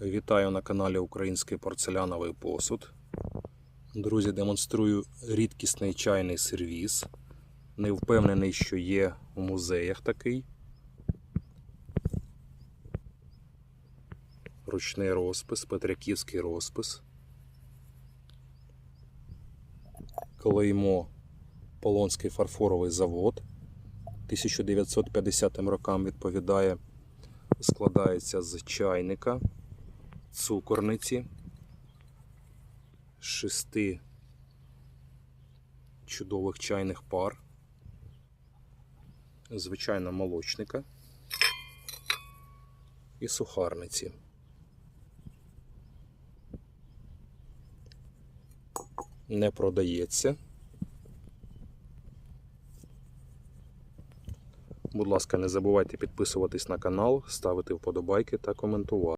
Вітаю на каналі Український порцеляновий посуд. Друзі, демонструю рідкісний чайний сервіс. Не впевнений, що є у музеях такий. Ручний розпис, Петриківський розпис. Клеймо Полонський фарфоровий завод. 1950 рокам відповідає складається з чайника, цукорниці, шести чудових чайних пар, звичайно молочника і сухарниці. Не продається. Будь ласка, не забувайте підписуватись на канал, ставити вподобайки та коментувати.